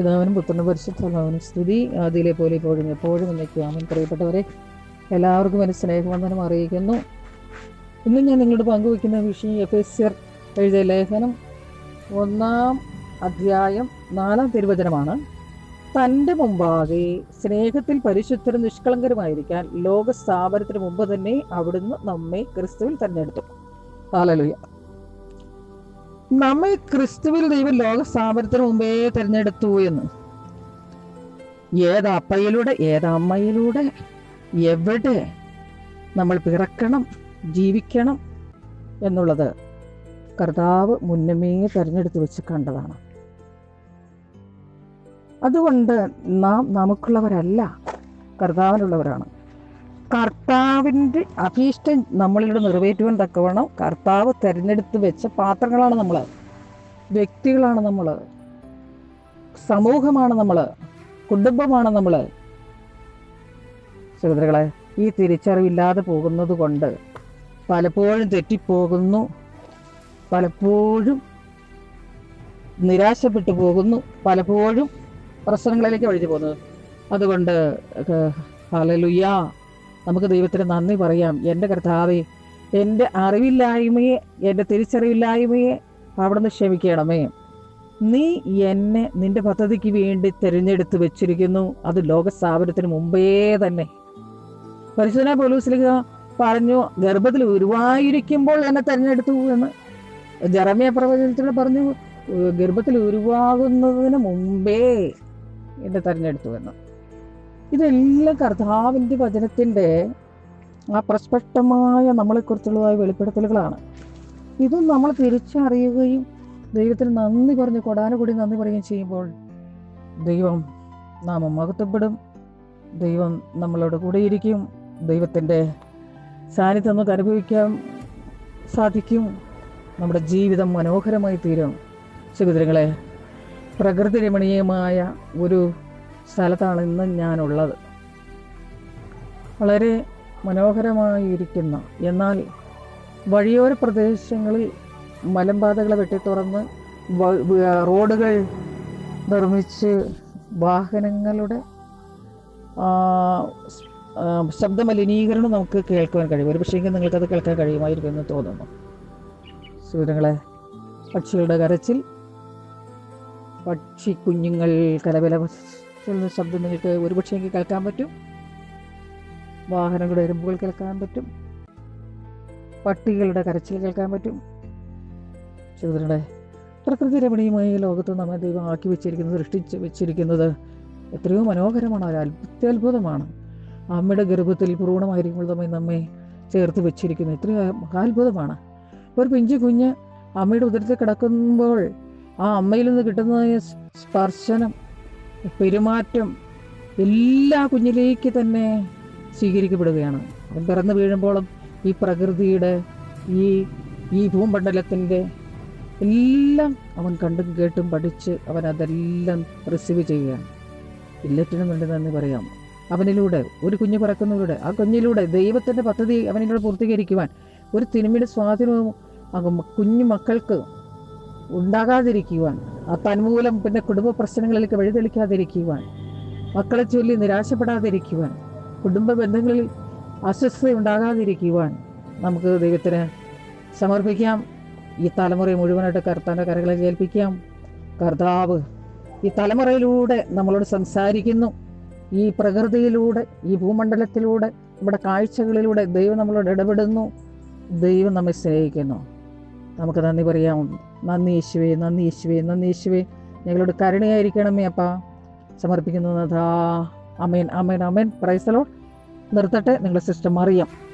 പിതാവിനും പുത്രനും പരിശുദ്ധാത്മാവിനും സ്തുതി. ആദ്യയിലെ പോലെ ഇപ്പോഴും എപ്പോഴും എന്നൊക്കെ ആമൻ. പ്രിയപ്പെട്ടവരെ എല്ലാവർക്കും എന്റെ സ്നേഹവന്ദനം അറിയിക്കുന്നു. ഇന്ന് ഞാൻ നിങ്ങളോട് പങ്കുവയ്ക്കുന്ന വിഷയം എഫ് എസ് സിയർ എഴുതിയ ലേഖനം ഒന്നാം അധ്യായം നാലാം തിരുവചനമാണ്. തന്റെ മുമ്പാകെ സ്നേഹത്തിൽ പരിശുദ്ധരും നിഷ്കളങ്കരുമായിരിക്കാൻ ലോക സ്ഥാപനത്തിന് മുമ്പ് തന്നെ അവിടുന്ന് നമ്മെ ക്രിസ്തുവിൽ തന്നെ എടുത്തു ഹാലലുയ നമ്മെ ക്രിസ്തുവിൽ ദൈവം ലോക സ്ഥാപനത്തിന് മുമ്പേ തിരഞ്ഞെടുത്തു എന്ന്. ഏത് അപ്പയിലൂടെ എവിടെ നമ്മൾ പിറക്കണം ജീവിക്കണം എന്നുള്ളത് കർത്താവ് മുന്നമേ തിരഞ്ഞെടുത്ത് വെച്ച് കണ്ടതാണ്. അതുകൊണ്ട് നാം നമുക്കുള്ളവരല്ല കർത്താവിനുള്ളവരാണ്. കർത്താവിന്റെ അഭീഷ്ടം നമ്മളിവിടെ നിറവേറ്റുവാൻ തക്കവണ്ണം കർത്താവ് തിരഞ്ഞെടുത്ത് വെച്ച പാത്രങ്ങളാണ് നമ്മൾ വ്യക്തികളാണ് നമ്മൾ സമൂഹമാണ് നമ്മൾ കുടുംബമാണ് നമ്മൾ സഹോദരങ്ങളെ ഈ തിരിച്ചറിവില്ലാതെ പോകുന്നത് കൊണ്ട് പലപ്പോഴും തെറ്റിപ്പോകുന്നു. പലപ്പോഴും നിരാശപ്പെട്ടു പോകുന്നു. പലപ്പോഴും പ്രശ്നങ്ങളിലേക്ക് വഴിഞ്ഞു പോകുന്നത് അതുകൊണ്ട് ഹലലുയ്യ നമുക്ക് ദൈവത്തിന് നന്ദി പറയാം. എന്റെ കർത്താവെ എന്റെ അറിവില്ലായ്മയെ എന്റെ തിരിച്ചറിവില്ലായ്മയെ അവിടുന്ന് ക്ഷമിക്കണമേ. നീ എന്നെ നിന്റെ പദ്ധതിക്ക് വേണ്ടി തിരഞ്ഞെടുത്ത് വെച്ചിരിക്കുന്നു. അത് ലോക സ്ഥാപനത്തിന് മുമ്പേ തന്നെ. പരിശോധന പോലീസിലേക്ക് പറഞ്ഞു ഗർഭത്തിൽ ഉരുവായിരിക്കുമ്പോൾ എന്നെ തിരഞ്ഞെടുത്തു എന്ന്. ജറമിയ പ്രവചനത്തിൽ പറഞ്ഞു ഗർഭത്തിൽ ഉരുവാകുന്നതിന് മുമ്പേ എന്നെ തിരഞ്ഞെടുത്തു എന്ന്. ഇതെല്ലാം കർത്താവിന്റെ വചനത്തിന്റെ ആ പ്രസ്പഷ്ടമായ നമ്മളെക്കുറിച്ചുള്ളതായ വെളിപ്പെടുത്തലുകളാണ്. ഇതും നമ്മൾ തിരിച്ചറിയുകയും ദൈവത്തിന് നന്ദി പറഞ്ഞ് കൊടാനുകൂടി നന്ദി പറയുകയും ചെയ്യുമ്പോൾ ദൈവം നാമം മഹത്വപ്പെടും. ദൈവം നമ്മളോട് കൂടെയിരിക്കും. ദൈവത്തിന്റെ സാന്നിധ്യം നമുക്ക് അനുഭവിക്കാൻ സാധിക്കും. നമ്മുടെ ജീവിതം മനോഹരമായി തീരും. സുഹൃത്തുക്കളെ പ്രകൃതി രമണീയമായ ഒരു സ്ഥലത്താണ് ഇന്ന് ഞാനുള്ളത്. വളരെ മനോഹരമായിരിക്കുന്ന എന്നാൽ വഴിയോര പ്രദേശങ്ങളിൽ മലമ്പാതകളെ വെട്ടിത്തുറന്ന് റോഡുകൾ നിർമ്മിച്ച് വാഹനങ്ങളുടെ ശബ്ദമലിനീകരണം നമുക്ക് കേൾക്കുവാൻ കഴിയും. ഒരു പക്ഷേ നിങ്ങൾക്കത് കേൾക്കാൻ കഴിയുമായിരിക്കും എന്ന് തോന്നുന്നു. സൂര്യങ്ങളെ പക്ഷികളുടെ കരച്ചിൽ പക്ഷി കുഞ്ഞുങ്ങൾ കലവില ശബ്ദം നിങ്ങൾക്ക് ഒരുപക്ഷെ എനിക്ക് കേൾക്കാൻ പറ്റും. വാഹനങ്ങളുടെ എരുമ്പുകൾ കേൾക്കാൻ പറ്റും. പട്ടികളുടെ കരച്ചിൽ കേൾക്കാൻ പറ്റും. ചിലരുടെ പ്രകൃതി രമണീയമായ ലോകത്ത് നമ്മെ ദൈവം ആക്കി വെച്ചിരിക്കുന്നത് സൃഷ്ടിച്ച് വെച്ചിരിക്കുന്നത് എത്രയോ മനോഹരമാണ് ഒരു അത്ഭുതമാണ് അമ്മയുടെ ഗർഭത്തിൽ ഭ്രൂണമായിരിക്കുമ്പോൾ നമ്മെ നമ്മെ ചേർത്ത് വെച്ചിരിക്കുന്നു എത്രയോ അത്ഭുതമാണ് ഒരു പിഞ്ചു കുഞ്ഞ് അമ്മയുടെ ഉദരത്തിൽ കിടക്കുമ്പോൾ ആ അമ്മയിൽ നിന്ന് കിട്ടുന്ന സ്പർശനം പെരുമാറ്റം എല്ലാ കുഞ്ഞിലേക്ക് തന്നെ സ്വീകരിക്കപ്പെടുകയാണ്. അവൻ പിറന്നു വീഴുമ്പോഴും ഈ പ്രകൃതിയുടെ ഈ ഈ ഭൂമണ്ഡലത്തിന്റെ എല്ലാം അവൻ കണ്ടും കേട്ടും പഠിച്ച് അവൻ അതെല്ലാം റിസീവ് ചെയ്യുകയാണ്. എല്ലാറ്റിനും വേണ്ടി നന്ദി പറയാം. അവനിലൂടെ ഒരു കുഞ്ഞ് പിറക്കുന്നതിലൂടെ ആ കുഞ്ഞിലൂടെ ദൈവത്തിന്റെ പദ്ധതി അവനിലൂടെ പൂർത്തീകരിക്കുവാൻ ഒരു തിരുമിയുടെ സ്വാധീനവും കുഞ്ഞു മക്കൾക്ക് ഉണ്ടാകാതിരിക്കുവാൻ ആ തന്മൂലം പിന്നെ കുടുംബ പ്രശ്നങ്ങളിലേക്ക് വഴിതെളിക്കാതിരിക്കുവാൻ മക്കളെ ചൊല്ലി നിരാശപ്പെടാതിരിക്കുവാൻ കുടുംബ ബന്ധങ്ങളിൽ അസ്വസ്ഥത ഉണ്ടാകാതിരിക്കുവാൻ നമുക്ക് ദൈവത്തിന് സമർപ്പിക്കാം. ഈ തലമുറയെ മുഴുവനായിട്ട് കർത്താന്റെ കരകളെ കേൾപ്പിക്കാം കർത്താവ് ഈ തലമുറയിലൂടെ നമ്മളോട് സംസാരിക്കുന്നു. ഈ പ്രകൃതിയിലൂടെ ഈ ഭൂമണ്ഡലത്തിലൂടെ നമ്മുടെ കാഴ്ചകളിലൂടെ ദൈവം നമ്മളോട് ഇടപെടുന്നു. ദൈവം നമ്മെ സ്നേഹിക്കുന്നു. നമുക്ക് നന്ദി പറയാം. നന്ദി യേശുവേ നന്ദി യേശുവേ നന്ദി യേശുവേ ഞങ്ങളോട് കരുണയായിരിക്കണമേ അപ്പ. സമർപ്പിക്കുന്നത് അമേൻ അമേൻ അമേൻ പ്രൈസലോ നിർത്തട്ടെ നിങ്ങളുടെ സിസ്റ്റം അറിയാം.